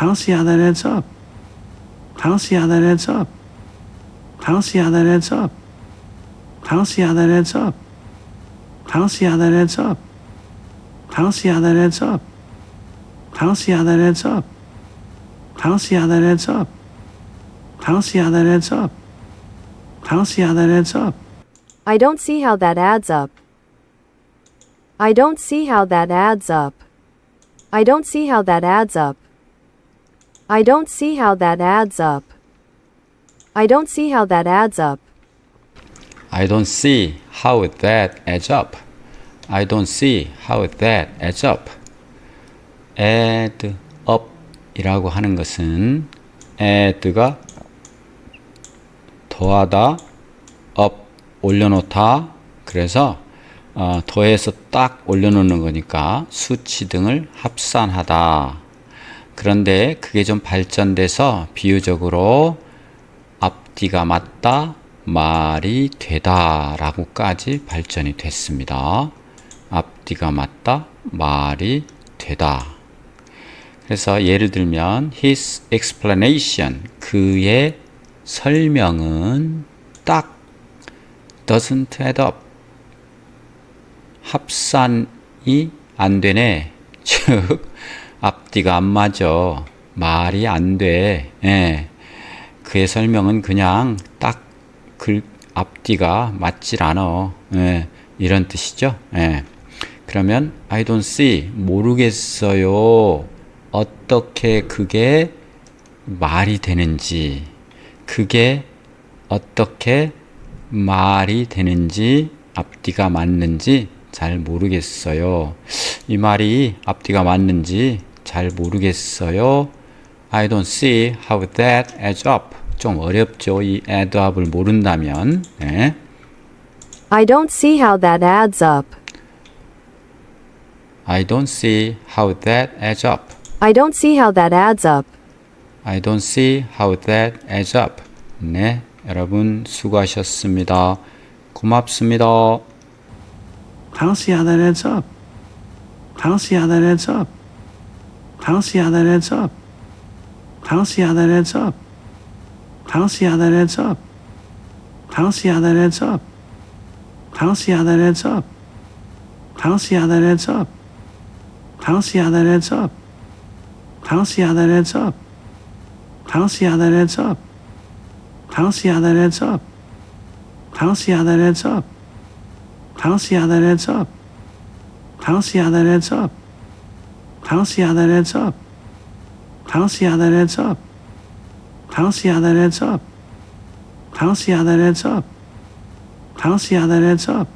I don't see how that adds up. I don't see how that adds up. I don't see how that adds up. I don't see how that adds up. I don't see how that adds up. I don't see how that adds up. I don't see how that adds up. I don't see how that adds up. I don't see how that adds up. I don't see how that adds up. I don't see how that adds up. I don't see how that adds up. I don't see how that adds up. I don't see how that adds up. I don't see how that adds up. I don't see how that adds up. I don't see how that adds up. add up 이라고 하는 것은 add가 더하다, up 올려놓다. 그래서 어, 더해서 딱 올려놓는 거니까 수치 등을 합산하다. 그런데 그게 좀 발전돼서 비유적으로 앞뒤가 맞다, 말이 되다 라고까지 발전이 됐습니다. 앞뒤가 맞다, 말이 되다. 그래서 예를 들면 his explanation 그의 설명은 딱 doesn't add up 합산이 안 되네. 즉 앞뒤가 안 맞아. 말이 안 돼. 예. 그의 설명은 그냥 딱 글 앞뒤가 맞질 않아. 예. 이런 뜻이죠. 예. 그러면 I don't see 모르겠어요. 어떻게 그게 말이 되는지 그게 어떻게 말이 되는지 앞뒤가 맞는지 잘 모르겠어요. 이 말이 앞뒤가 맞는지 잘 모르겠어요. I don't see how that adds up. 좀 어렵죠. 이 add up을 모른다면. 네. I don't see how that adds up. I don't see how that adds up. I don't see how that adds up. I don't see how that adds up. 네, 여러분 수고하셨습니다. 고맙습니다. I don't see how that adds up. I don't see how that adds up. I don't see how that adds up. I don't see how that adds up. I don't see how that adds up. I don't see how that adds up. I don't see how that adds up. I don't see how that adds up. I don't see how that adds up. I don't see how that adds up. I don't see how that adds up. I don't see how that adds up. I don't see how that adds up. I don't see how that adds up. I don't see how that adds up. I don't see how that adds up. I don't see how that adds up. I don't see how that adds up. I don't see how that adds up. I don't see how that adds up.